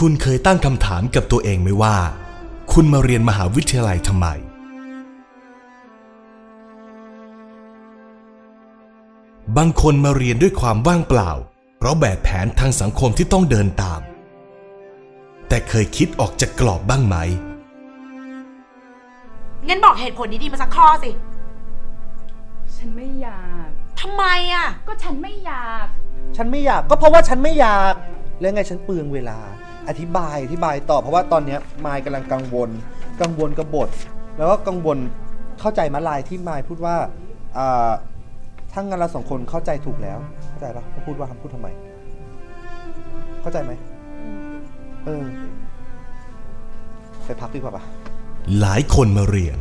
คุณเคยตั้งคำถามกับตัวเองไหมว่า คุณมาเรียนมหาวิทยาลัยทำไม บางคนมาเรียนด้วยความว่างเปล่า เพราะแบบแผนทางสังคมที่ต้องเดินตาม แต่เคยคิดออกจากกรอบบ้างไหม งั้นบอกเหตุผลดีๆมาสักข้อสิ ฉันไม่อยาก ทำไมอะ ก็ฉันไม่อยาก ฉันไม่อยากก็เพราะว่าฉันไม่อยาก แล้วไงฉันเปลืองเวลา อธิบายอธิบายต่อเพราะว่าตอนเนี้ยมายกำลังกังวล กังวลกับบท แล้วก็กังวลเข้าใจมาลายที่มายพูดว่าอ่าถ้งั้นเราสองคนเข้าใจถูกแล้ว เข้าใจปะเขาพูดว่าคำพูดทำไม เข้าใจไหมเออไปพักดีกว่าปะหลายคนมาเรียน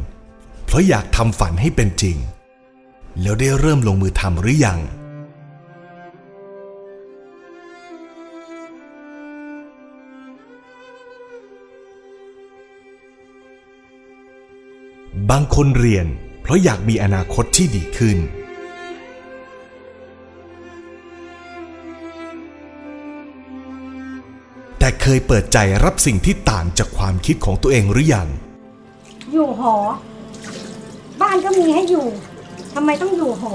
เพราะอยากทำฝันให้เป็นจริง แล้วได้เริ่มลงมือทำหรือยัง บางคนเรียนเพราะอยากมีอนาคตที่ดีขึ้น แต่เคยเปิดใจรับสิ่งที่ต่างจากความคิดของตัวเองหรือยัง อยู่หอ บ้านก็มีให้อยู่ทำไมต้องอยู่หอ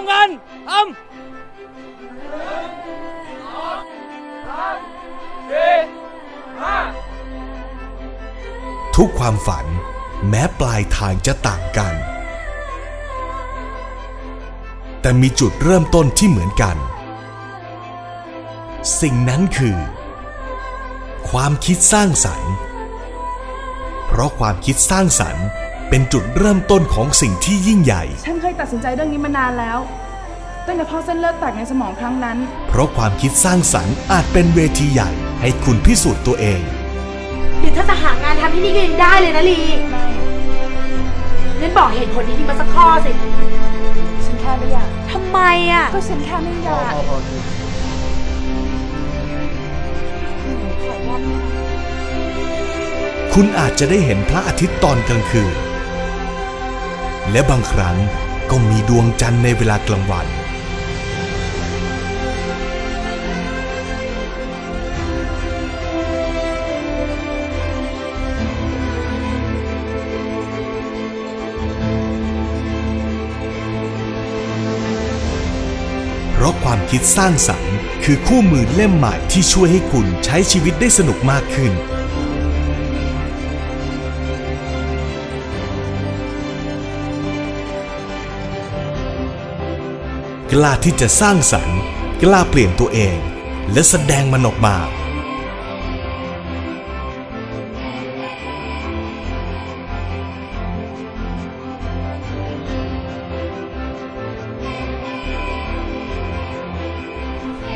มกันทำทุกความฝันแม้ปลายทางจะต่างกัน แต่มีจุดเริ่มต้นที่เหมือนกัน สิ่งนั้นคือ ความคิดสร้างสรรค์ เพราะความคิดสร้างสรรค์ เป็นจุดเริ่มต้นของสิ่งที่ยิ่งใหญ่ ฉันเคยตัดสินใจเรื่องนี้มานานแล้วตั้งแต่พ่อเส้นเลือดแตกในสมองครั้งนั้น เพราะความคิดสร้างสรรค์อาจเป็นเวทีใหญ่ ให้คุณพิสูจน์ตัวเองเดี๋ยวถ้าจะหางานทำที่นี่ก็ยังได้เลยนะลีไม่งั้นบอกเหตุผลดีๆมาสักข้อสิฉันแค่ไม่อยากทำไมอะก็ฉันแค่ไม่อยากพอพอคือขอรอบหน้าคุณอาจจะได้เห็นพระอาทิตย์ตอนกลางคืน และบางครั้งก็มีดวงจันทร์ในเวลากลางวัน เพราะความคิดสร้างสรรค์ คือคู่มือเล่มใหม่ที่ช่วยให้คุณใช้ชีวิตได้สนุกมากขึ้น ล้าที่จะสร้างสรรค์ กล้าเปลี่ยนตัวเอง และแสดงมันออกมา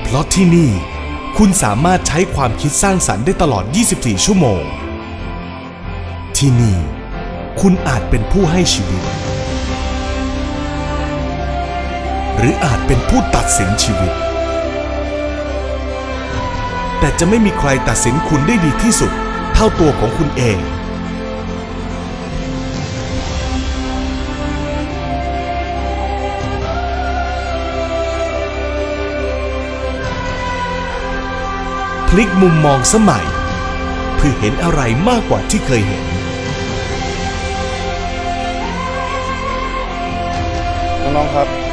เพราะที่นี่ คุณสามารถใช้ความคิดสร้างสรรค์ได้ตลอด 24 ชั่วโมง ที่นี่ คุณอาจเป็นผู้ให้ชีวิต หรืออาจเป็นผู้ตัดสินชีวิต แต่จะไม่มีใครตัดสินคุณได้ดีที่สุด เท่าตัวของคุณเอง พลิกมุมมองสมัย เพื่อเห็นอะไรมากกว่าที่เคยเห็นน้องๆครับ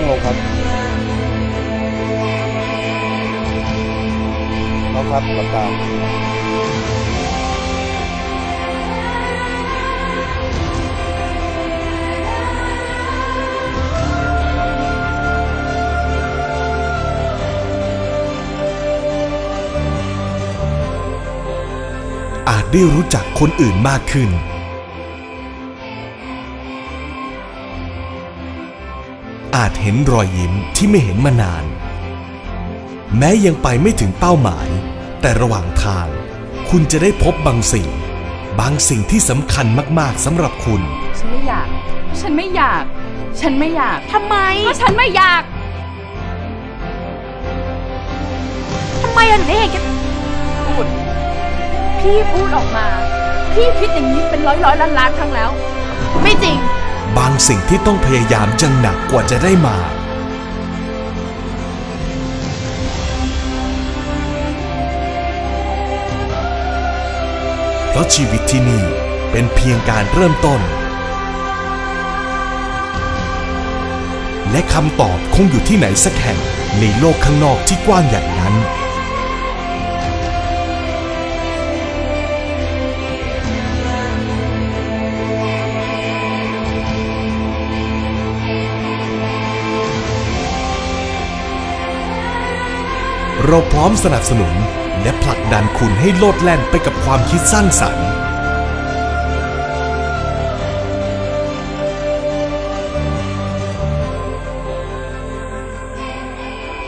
นั่งลงครับน้องครับหลับตาอาจได้รู้จักคนอื่นมากขึ้น อาจเห็นรอยยิ้มที่ไม่เห็นมานาน แม้ยังไปไม่ถึงเป้าหมาย แต่ระหว่างทาง คุณจะได้พบบางสิ่ง บางสิ่งที่สำคัญมากๆสำหรับคุณ ฉันไม่อยาก ฉันไม่อยาก ฉันไม่อยากทำไมก็ฉันไม่อยากได้เห็นแกันพูด พี่พูดออกมา พี่คิดอย่างนี้เป็นร้อยร้อยล้านล้านครั้งแล้ว ไม่จริง บางสิ่งที่ต้องพยายามจังหนักกว่าจะได้มา เพราะชีวิตที่นี่เป็นเพียงการเริ่มต้น และคำตอบคงอยู่ที่ไหนสักแห่งในโลกข้างนอกที่กว้างใหญ่นั้น เราพร้อมสนับสนุน และผลักดันคุณให้โลดแล่นไปกับความคิดสร้างสรรค์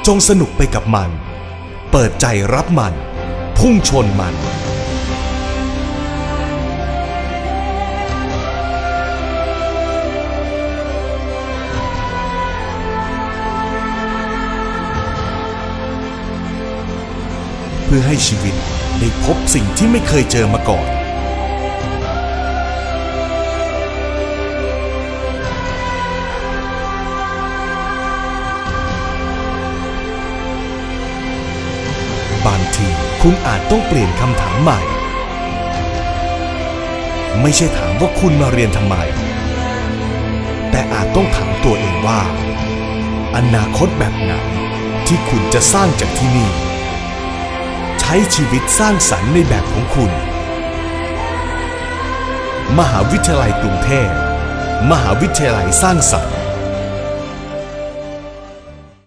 จงสนุกไปกับมัน เปิดใจรับมัน พุ่งชนมัน พื่อให้ชีวิตได้พบสิ่งที่ไม่เคยเจอมาก่อน บางทีคุณอาจต้องเปลี่ยนคำถามใหม่ ไม่ใช่ถามว่าคุณมาเรียนทำไม แต่อาจต้องถามตัวเองว่า อนาคตแบบไหนที่คุณจะสร้างจากที่นี่ ช้ชีวิตสร้างสรรค์ในแบบของคุณ มหาวิทยาลัยกรุงเทพ มหาวิทยาลัยสร้างสรรค์